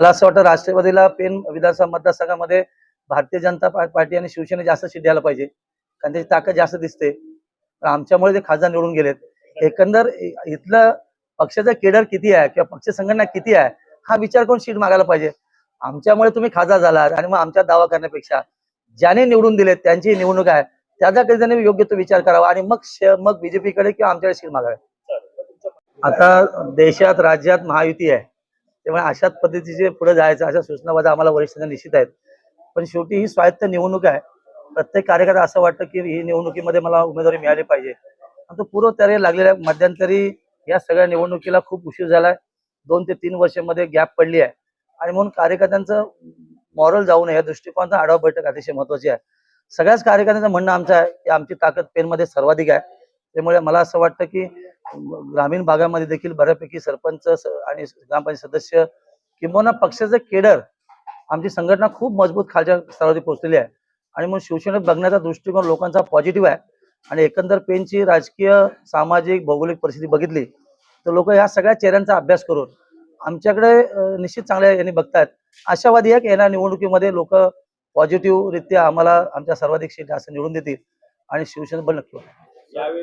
मला असं वाटतं राष्ट्रवादीला पेन विधानसभा मतदारसंघामध्ये भारतीय जनता पार्टी आणि शिवसेना जास्त सीट द्यायला पाहिजे. कारण त्याची ताकद जास्त दिसते. आमच्यामुळे ते खासदार निवडून गेलेत. एकंदर इथलं पक्षाचा केडर किती आहे किंवा पक्ष संघटना किती आहे हा विचार करून सीट मागायला पाहिजे. आमच्यामुळे तुम्ही खासदार झालात आणि मग आमच्या दावा करण्यापेक्षा ज्याने निवडून दिले त्यांची निवडणूक आहे त्याचा कधी त्यांनी योग्य तो विचार करावा आणि मग मग बीजेपीकडे किंवा आमच्याकडे सीट मागावे. आता देशात राज्यात महायुती आहे. त्यामुळे अशाच पद्धतीचे पुढे जायचं अशा सूचनाबाद आम्हाला वरिष्ठांना निश्चित आहेत. पण शेवटी ही स्वायत्त निवडणूक आहे. प्रत्येक कार्यकर्ता असं वाटतं की ही निवडणुकीमध्ये मला उमेदवारी मिळाली पाहिजे. आणि तो पूर्वतयारी लागलेल्या मध्यंतरी या सगळ्या निवडणुकीला खूप उशीर झालाय. दोन ते तीन वर्षामध्ये गॅप पडली आहे. आणि म्हणून कार्यकर्त्यांचं मॉरल जाऊ नये या दृष्टिकोनाचा आढावा बैठक अतिशय महत्वाची आहे. सगळ्याच कार्यकर्त्यांचं म्हणणं आमचं आहे की आमची ताकद पेनमध्ये सर्वाधिक आहे. त्यामुळे मला असं वाटतं की ग्रामीण भागामध्ये देखील बऱ्यापैकी सरपंच आणि ग्रामपंचायत सदस्य किंबहुना पक्षाचं केडर आमची संघटना खूप मजबूत खालच्या स्तरावरती पोहोचलेली आहे. आणि म्हणून शिवसेनेत बघण्याचा दृष्टिकोन लोकांचा पॉझिटिव्ह आहे. आणि एकंदर पेनची राजकीय सामाजिक भौगोलिक परिस्थिती बघितली तर लोक ह्या सगळ्या चेहऱ्यांचा अभ्यास करून आमच्याकडे निश्चित चांगल्या यांनी बघतायत. आशावादी आहे की येणार निवडणुकीमध्ये लोक पॉझिटिव्ह रित्या आम्हाला आमच्या सर्वाधिक सीट असं निवडून देतील. आणि शिवसेना पण नक्की यावेळी